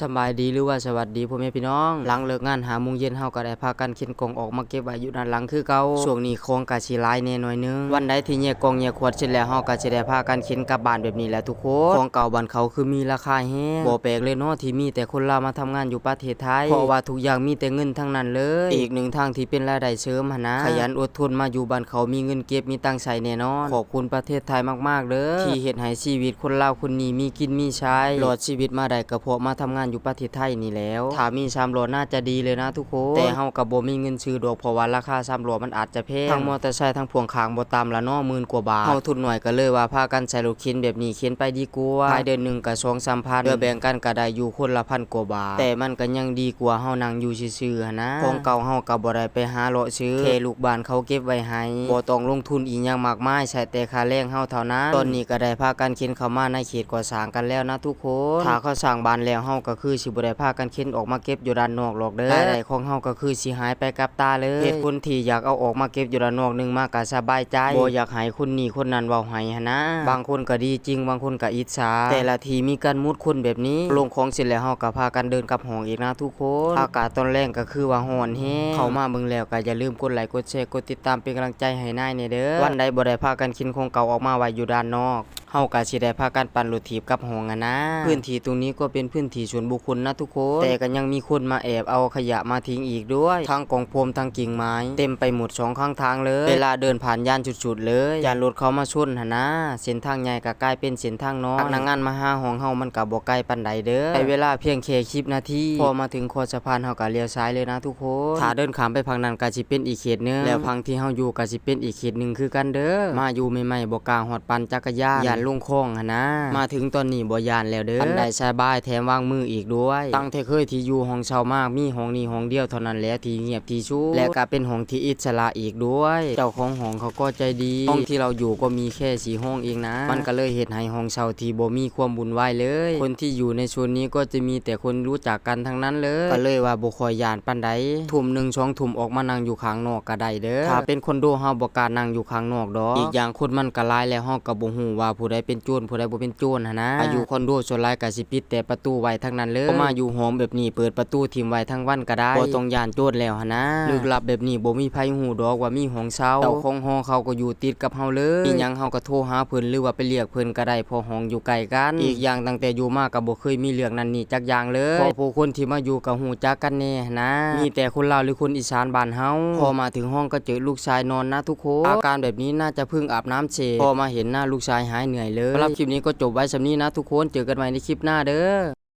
สบายดีหรือว่าสวัสดีพ่อแม่พี่น้อง หลังเลิกงานหาโมงเย็นเฮาก็ได้พากันเข็นกล่องออกมาเก็บไว้อยู่ด้านหลังคือเก่าช่วงนี้ของก็สิหลายแน่หน่อยนึง วันใดที่แยกกล่องแยกขวดเสร็จแล้วเฮาก็สิได้พากันเข็นกลับบ้านแบบนี้แหละทุกคนของเก่าบ้านเขาคือมีราคาแฮงบ่แปลกเลยเนาะที่มีแต่คนลาวมาทำงานอยู่ประเทศไทยเพราะว่าทุกอย่างมีแต่เงินทั้งนั้นเลย อีกหนึ่งทางที่เป็นรายได้เสริมหนะ ขยันอดทนมาอยู่บ้านเขามีเงินเก็บมีตังค์ใช้แน่นอนขอบคุณประเทศไทยมากๆเด้อที่เฮ็ดให้ชีวิตคนลาวคนนี้มีกินมีใช้รอดชีวิตมาได้ก็เพราะมาทำงานอยู่ประเทศไทยนี่แหล้วถ้ามี3โลน่าจะดีเลยนะทุกคนแต่เฮาก็บ่มีเงินซื้อดอกเพราะว่าราคา3โลมันอาจจะแพงทั้งมอเตอร์ไซค์ทั้งพ่วงข้างบ่ต่ำละเนาะหมื่นกว่าบาทเฮาทุนหน่อยก็เลยว่าพากันใช้รถเข็นแบบนี้เข็นไปดีกว่าภายเดือนหนึงก็2-3พันเดือแบ่งกันก็ได้อยู่คนละพันกว่าบาทแต่มันก็ยังดีกว่าเฮานั่งอยู่ซื่อๆหั้นนะของเก่าเฮาก็บ่ได้ไปหาเลาะซื้อแค่ลูกบ้านเขาเก็บไว้ให้บ่ต้องลงทุนอีหยังมากมายใช้แต่ค่าแรงเฮาเท่านั้นตอนนี้ก็ได้พากันเข็นเข้ามาในเขตก่อสร้างกันแล้วนะทุกคนถ้าเขาสร้างบ้านแล้วเฮาก็คือสิบ่ได้พากันเข็นออกมาเก็บอยู่ด้านนอกหรอกเด้อรายได้ของเฮาก็คือสิหายไปกับตาเลยเหตุผลที่อยากเอาออกมาเก็บอยู่ด้านนอกหนึงมากก็สบายใจบ่อยากให้คนนี้คนนั้นเว้าให้หันนะ บางคนก็ดีจริงบางคนก็อิจฉาแต่ละทีมีการมุดคนแบบนี้ ลงของเสร็จแล้วเฮาก็พากันเดินกลับห้องอีกนะทุกคน อากาศตอนแรกก็คือว่าร้อนแฮงเข้ามาเบิ่งแล้วก็อย่าลืมกดไลค์กดแชร์กดติดตามเป็นกำลังใจให้นายเนี่ยเด้อวันใดบ่ได้พากันคินของเก่าออกมาไว้อยู่ด้านนอก เฮาก็สิได้พากันปั่นรถถีบกับห้องอะนะ พื้นที่ตรงนี้ก็เป็นพื้นที่ส่วนบุคคลนะทุกคน แต่ก็ยังมีคนมาแอบเอาขยะมาทิ้งอีกด้วยทั้งกองโฟมทั้งกิ่งไม้ เต็มไปหมดสองข้างทางเลย เวลาเดินผ่านย่านจุดๆเลยย่านรถเขามาชนหั่นะ เส้นทางใหญ่ก็กลายเป็นเส้นทางน้อยนักงานมาหาห้องเฮามันก็บ่ไกลปานใดเด้อใช้เวลาเพียงแค่10นาทีพอมาถึงคอสะพานเฮาก็เลี้ยวซ้ายเลยนะทุกคนถ้าเดินข้ามไปฝั่งนั้นก็สิเป็นอีกเขตหนึงแล้วฝั่งที่เฮาอยู่ก็สิเป็นอีกเขตหนึงคือกันเด้อมาอยู่ใหม่ๆบ่กล้าฮอดปั่นจักรยานย่านลงคลองหั่นนะมาถึงตอนนี้บ่ย่านแล้วเด้ออันใดสบายแถมวางมืออีกด้วย ตั้งแต่เคยที่อยู่ห้องเช่ามากมีห้องนี้ห้องเดียวเท่านั้นแหละที่เงียบที่ชุบและก็เป็นห้องที่อิสระอีกด้วย เจ้าของห้องเขาก็ใจดีห้องที่เราอยู่ก็มีแค่สีห้องเองนะ มันก็เลยเฮ็ดให้ห้องเช่าที่บ่มีความบุญวายเลย คนที่อยู่ในโซนนี้ก็จะมีแต่คนรู้จักกันทั้งนั้นเลยก็เลยว่าบ่ค่อยย่านปานใดทุ่มหนึ่งสองทุ่มออกมานั่งอยู่ข้างนอกก็ได้เด้อถ้าเป็นคนโดเฮาบ่กล้านั่งอยู่ข้างนอกดอกอีกอย่างคนมันก็หลายแล้วเฮาก็บ่ฮู้ว่าผู้ใดเป็นโจรผู้ใดบ่เป็นโจรหั่นนะอายุคอนโดส่วนหลายก็สิปิดแต่ประตูไว้ทั้งนั้นเลยบ่มาอยู่หอมแบบนี้เปิดประตูทิ่มไว้ทั้งวันก็ได้บ่ต้องย่านโจรแล้วหั่นนะลึกลับแบบนี้บ่มีไผฮู้ดอกว่ามีห้องเช่าเจ้าของหอเขาก็อยู่ติดกับเฮาเลยมีหยังเฮาก็โทรหาเพิ่นหรือว่าไปเรียกเพิ่นก็ได้เพอห้องอยู่ใกล้กัน อีกอย่างตั้งแต่อยู่มาก็บ่เคยมีเรื่องนั้นนี่จักอย่างเลยเพราะผู้คนที่มาอยู่ก็ฮู้จักกันแน่นะมีแต่คนลาวหรือคนอีสานบ้านเฮาพอมาถึงห้องก็เจอลูกชายนอนนะทุกคนอาการแบบนี้น่าจะเพิ่งอาบน้ำเชพอมาเห็นหน้าลูกชายหายเหนื่อยเลยสำหรับคลิปนี้ก็จบไว้สำนี้นะทุกคนเจอกันใหม่ในคลิปหน้าเด้อ